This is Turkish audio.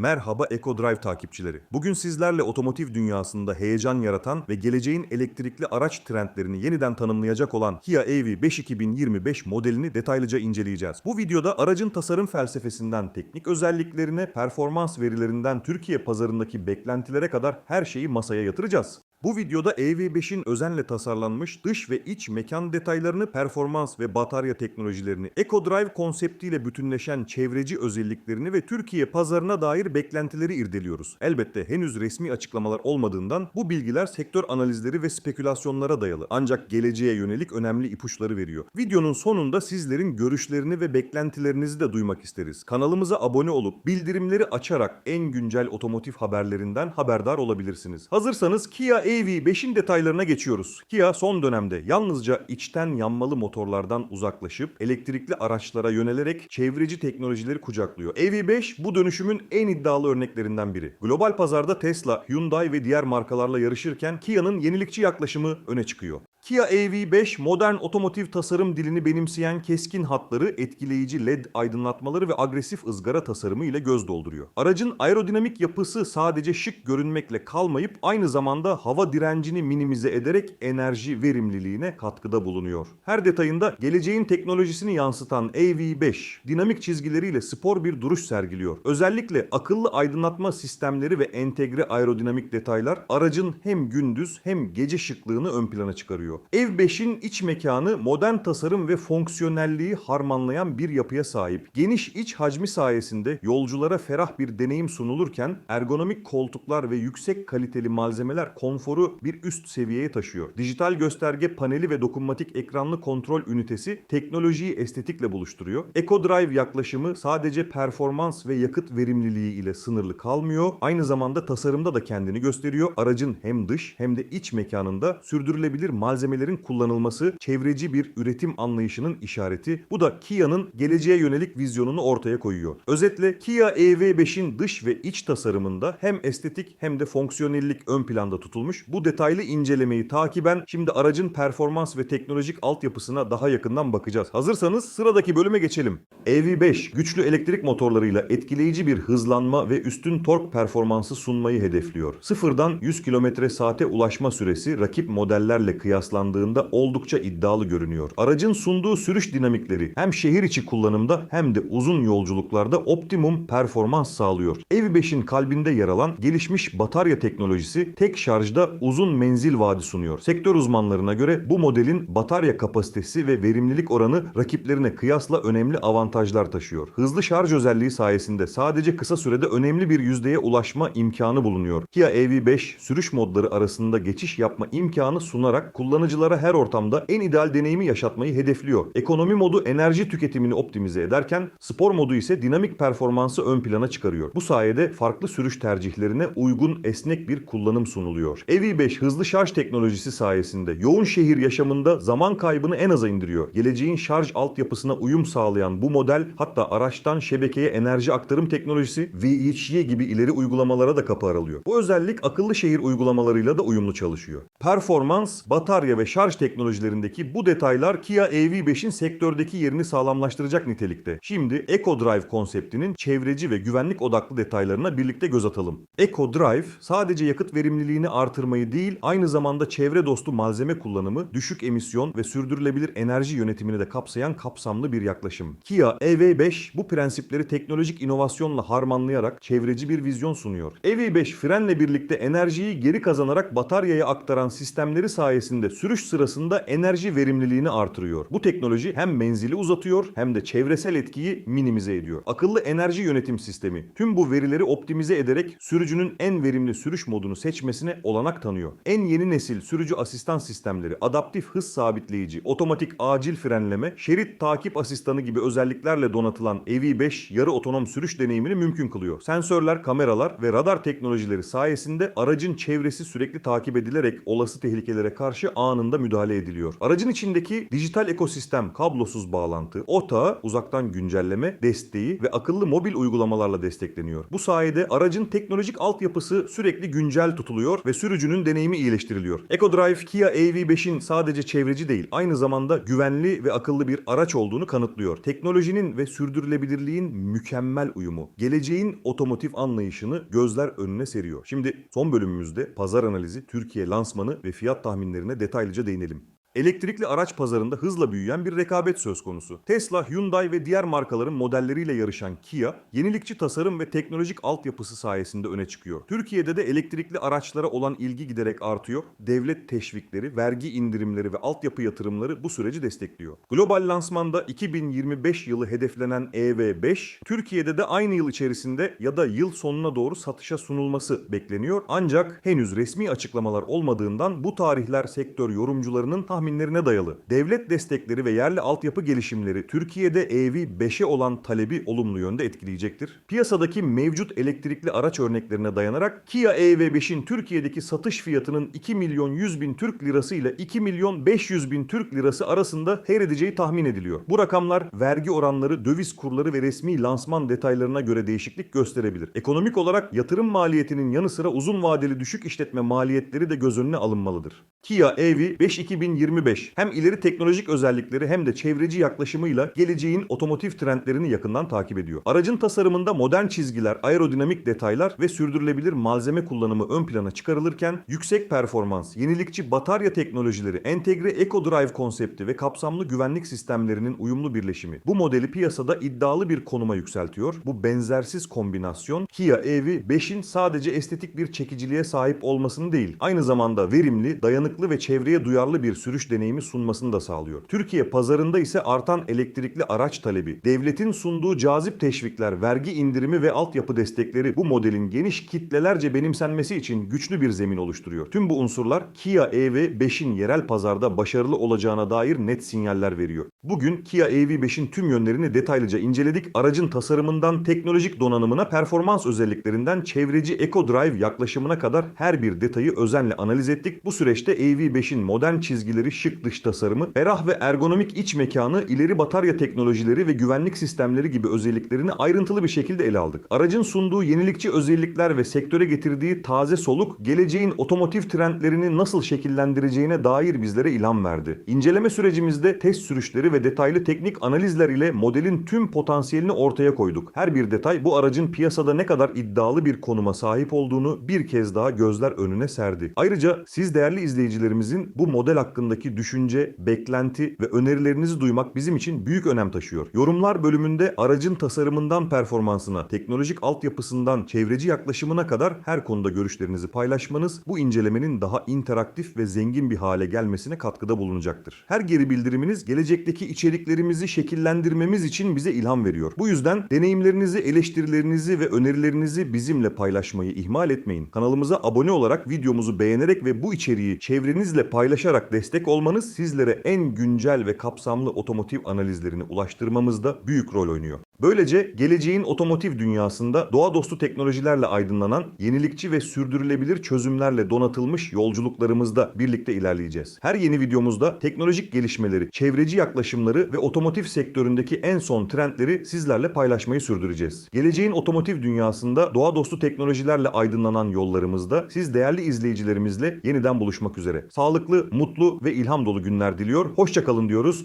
Merhaba EcoDrive takipçileri. Bugün sizlerle otomotiv dünyasında heyecan yaratan ve geleceğin elektrikli araç trendlerini yeniden tanımlayacak olan Kia EV5 2025 modelini detaylıca inceleyeceğiz. Bu videoda aracın tasarım felsefesinden teknik özelliklerine, performans verilerinden Türkiye pazarındaki beklentilere kadar her şeyi masaya yatıracağız. Bu videoda EV5'in özenle tasarlanmış dış ve iç mekan detaylarını, performans ve batarya teknolojilerini, EcoDrive konseptiyle bütünleşen çevreci özelliklerini ve Türkiye pazarına dair beklentileri irdeliyoruz. Elbette henüz resmi açıklamalar olmadığından bu bilgiler sektör analizleri ve spekülasyonlara dayalı. Ancak geleceğe yönelik önemli ipuçları veriyor. Videonun sonunda sizlerin görüşlerini ve beklentilerinizi de duymak isteriz. Kanalımıza abone olup bildirimleri açarak en güncel otomotiv haberlerinden haberdar olabilirsiniz. Hazırsanız Kia EV5'in detaylarına geçiyoruz. Kia son dönemde yalnızca içten yanmalı motorlardan uzaklaşıp elektrikli araçlara yönelerek çevreci teknolojileri kucaklıyor. EV5 bu dönüşümün en iddialı örneklerinden biri. Global pazarda Tesla, Hyundai ve diğer markalarla yarışırken Kia'nın yenilikçi yaklaşımı öne çıkıyor. Kia EV5 modern otomotiv tasarım dilini benimseyen keskin hatları, etkileyici led aydınlatmaları ve agresif ızgara tasarımı ile göz dolduruyor. Aracın aerodinamik yapısı sadece şık görünmekle kalmayıp aynı zamanda hava direncini minimize ederek enerji verimliliğine katkıda bulunuyor. Her detayında geleceğin teknolojisini yansıtan EV5 dinamik çizgileriyle spor bir duruş sergiliyor. Özellikle akıllı aydınlatma sistemleri ve entegre aerodinamik detaylar aracın hem gündüz hem gece şıklığını ön plana çıkarıyor. Ev 5'in iç mekanı modern tasarım ve fonksiyonelliği harmanlayan bir yapıya sahip. Geniş iç hacmi sayesinde yolculara ferah bir deneyim sunulurken ergonomik koltuklar ve yüksek kaliteli malzemeler konforu bir üst seviyeye taşıyor. Dijital gösterge paneli ve dokunmatik ekranlı kontrol ünitesi teknolojiyi estetikle buluşturuyor. EcoDrive yaklaşımı sadece performans ve yakıt verimliliği ile sınırlı kalmıyor. Aynı zamanda tasarımda da kendini gösteriyor. Aracın hem dış hem de iç mekanında sürdürülebilir malzemelerin kullanılması çevreci bir üretim anlayışının işareti. Bu da Kia'nın geleceğe yönelik vizyonunu ortaya koyuyor. Özetle Kia EV5'in dış ve iç tasarımında hem estetik hem de fonksiyonellik ön planda tutulmuş. Bu detaylı incelemeyi takiben şimdi aracın performans ve teknolojik altyapısına daha yakından bakacağız. Hazırsanız sıradaki bölüme geçelim. EV5 güçlü elektrik motorlarıyla etkileyici bir hızlanma ve üstün tork performansı sunmayı hedefliyor. Sıfırdan 100 km saate ulaşma süresi rakip modellerle kıyaslandığında oldukça iddialı görünüyor. Aracın sunduğu sürüş dinamikleri hem şehir içi kullanımda hem de uzun yolculuklarda optimum performans sağlıyor. EV5'in kalbinde yer alan gelişmiş batarya teknolojisi tek şarjda uzun menzil vaadi sunuyor. Sektör uzmanlarına göre bu modelin batarya kapasitesi ve verimlilik oranı rakiplerine kıyasla önemli avantajlar taşıyor. Hızlı şarj özelliği sayesinde sadece kısa sürede önemli bir yüzdeye ulaşma imkanı bulunuyor. Kia EV5 sürüş modları arasında geçiş yapma imkanı sunarak kullanıcılara her ortamda en ideal deneyimi yaşatmayı hedefliyor. Ekonomi modu enerji tüketimini optimize ederken spor modu ise dinamik performansı ön plana çıkarıyor. Bu sayede farklı sürüş tercihlerine uygun esnek bir kullanım sunuluyor. EV5 hızlı şarj teknolojisi sayesinde yoğun şehir yaşamında zaman kaybını en aza indiriyor. Geleceğin şarj altyapısına uyum sağlayan bu model hatta araçtan şebekeye enerji aktarım teknolojisi VHY gibi ileri uygulamalara da kapı aralıyor. Bu özellik akıllı şehir uygulamalarıyla da uyumlu çalışıyor. Performans, batarya ve şarj teknolojilerindeki bu detaylar Kia EV5'in sektördeki yerini sağlamlaştıracak nitelikte. Şimdi EcoDrive konseptinin çevreci ve güvenlik odaklı detaylarına birlikte göz atalım. EcoDrive sadece yakıt verimliliğini artırmayı değil, aynı zamanda çevre dostu malzeme kullanımı, düşük emisyon ve sürdürülebilir enerji yönetimini de kapsayan kapsamlı bir yaklaşım. Kia EV5 bu prensipleri teknolojik inovasyonla harmanlayarak çevreci bir vizyon sunuyor. EV5 frenle birlikte enerjiyi geri kazanarak bataryaya aktaran sistemleri sayesinde sürüş sırasında enerji verimliliğini artırıyor. Bu teknoloji hem menzili uzatıyor hem de çevresel etkiyi minimize ediyor. Akıllı enerji yönetim sistemi tüm bu verileri optimize ederek sürücünün en verimli sürüş modunu seçmesine olanak tanıyor. En yeni nesil sürücü asistan sistemleri, adaptif hız sabitleyici, otomatik acil frenleme, şerit takip asistanı gibi özelliklerle donatılan EV5 yarı otonom sürüş deneyimini mümkün kılıyor. Sensörler, kameralar ve radar teknolojileri sayesinde aracın çevresi sürekli takip edilerek olası tehlikelere karşı anında anında müdahale ediliyor. Aracın içindeki dijital ekosistem, kablosuz bağlantı, OTA, uzaktan güncelleme, desteği ve akıllı mobil uygulamalarla destekleniyor. Bu sayede aracın teknolojik altyapısı sürekli güncel tutuluyor ve sürücünün deneyimi iyileştiriliyor. EcoDrive Kia EV5'in sadece çevreci değil, aynı zamanda güvenli ve akıllı bir araç olduğunu kanıtlıyor. Teknolojinin ve sürdürülebilirliğin mükemmel uyumu, geleceğin otomotiv anlayışını gözler önüne seriyor. Şimdi son bölümümüzde pazar analizi, Türkiye lansmanı ve fiyat tahminlerine detaylıca değinelim. Elektrikli araç pazarında hızla büyüyen bir rekabet söz konusu. Tesla, Hyundai ve diğer markaların modelleriyle yarışan Kia, yenilikçi tasarım ve teknolojik altyapısı sayesinde öne çıkıyor. Türkiye'de de elektrikli araçlara olan ilgi giderek artıyor. Devlet teşvikleri, vergi indirimleri ve altyapı yatırımları bu süreci destekliyor. Global lansmanda 2025 yılı hedeflenen EV5, Türkiye'de de aynı yıl içerisinde ya da yıl sonuna doğru satışa sunulması bekleniyor. Ancak henüz resmi açıklamalar olmadığından bu tarihler sektör yorumcularının tahminlerine dayalı. Devlet destekleri ve yerli altyapı gelişimleri Türkiye'de EV5'e olan talebi olumlu yönde etkileyecektir. Piyasadaki mevcut elektrikli araç örneklerine dayanarak Kia EV5'in Türkiye'deki satış fiyatının 2 milyon 100 bin Türk lirası ile 2 milyon 500 bin Türk lirası arasında seyredeceği tahmin ediliyor. Bu rakamlar vergi oranları, döviz kurları ve resmi lansman detaylarına göre değişiklik gösterebilir. Ekonomik olarak yatırım maliyetinin yanı sıra uzun vadeli düşük işletme maliyetleri de göz önüne alınmalıdır. Kia EV5 2025 hem ileri teknolojik özellikleri hem de çevreci yaklaşımıyla geleceğin otomotiv trendlerini yakından takip ediyor. Aracın tasarımında modern çizgiler, aerodinamik detaylar ve sürdürülebilir malzeme kullanımı ön plana çıkarılırken yüksek performans, yenilikçi batarya teknolojileri, entegre EcoDrive konsepti ve kapsamlı güvenlik sistemlerinin uyumlu birleşimi bu modeli piyasada iddialı bir konuma yükseltiyor. Bu benzersiz kombinasyon Kia EV5'in sadece estetik bir çekiciliğe sahip olmasını değil, aynı zamanda verimli, dayanıklı ve çevreye duyarlı bir sürüş deneyimi sunmasını da sağlıyor. Türkiye pazarında ise artan elektrikli araç talebi, devletin sunduğu cazip teşvikler, vergi indirimi ve altyapı destekleri bu modelin geniş kitlelerce benimsenmesi için güçlü bir zemin oluşturuyor. Tüm bu unsurlar Kia EV5'in yerel pazarda başarılı olacağına dair net sinyaller veriyor. Bugün Kia EV5'in tüm yönlerini detaylıca inceledik. Aracın tasarımından teknolojik donanımına, performans özelliklerinden çevreci EcoDrive yaklaşımına kadar her bir detayı özenle analiz ettik. Bu süreçte EV5'in modern çizgileri, şık dış tasarımı, ferah ve ergonomik iç mekanı, ileri batarya teknolojileri ve güvenlik sistemleri gibi özelliklerini ayrıntılı bir şekilde ele aldık. Aracın sunduğu yenilikçi özellikler ve sektöre getirdiği taze soluk, geleceğin otomotiv trendlerini nasıl şekillendireceğine dair bizlere ilham verdi. İnceleme sürecimizde test sürüşleri ve detaylı teknik analizler ile modelin tüm potansiyelini ortaya koyduk. Her bir detay bu aracın piyasada ne kadar iddialı bir konuma sahip olduğunu bir kez daha gözler önüne serdi. Ayrıca siz değerli izleyicilerimizin bu model hakkındaki düşünce, beklenti ve önerilerinizi duymak bizim için büyük önem taşıyor. Yorumlar bölümünde aracın tasarımından performansına, teknolojik altyapısından çevreci yaklaşımına kadar her konuda görüşlerinizi paylaşmanız bu incelemenin daha interaktif ve zengin bir hale gelmesine katkıda bulunacaktır. Her geri bildiriminiz gelecekteki içeriklerimizi şekillendirmemiz için bize ilham veriyor. Bu yüzden deneyimlerinizi, eleştirilerinizi ve önerilerinizi bizimle paylaşmayı ihmal etmeyin. Kanalımıza abone olarak videomuzu beğenerek ve bu içeriği çevrenizle paylaşarak destek olmanız sizlere en güncel ve kapsamlı otomotiv analizlerini ulaştırmamızda büyük rol oynuyor. Böylece geleceğin otomotiv dünyasında doğa dostu teknolojilerle aydınlanan, yenilikçi ve sürdürülebilir çözümlerle donatılmış yolculuklarımızda birlikte ilerleyeceğiz. Her yeni videomuzda teknolojik gelişmeleri, çevreci yaklaşımları ve otomotiv sektöründeki en son trendleri sizlerle paylaşmayı sürdüreceğiz. Geleceğin otomotiv dünyasında doğa dostu teknolojilerle aydınlanan yollarımızda siz değerli izleyicilerimizle yeniden buluşmak üzere. Sağlıklı, mutlu ve ilham dolu günler diliyor. Hoşçakalın diyoruz.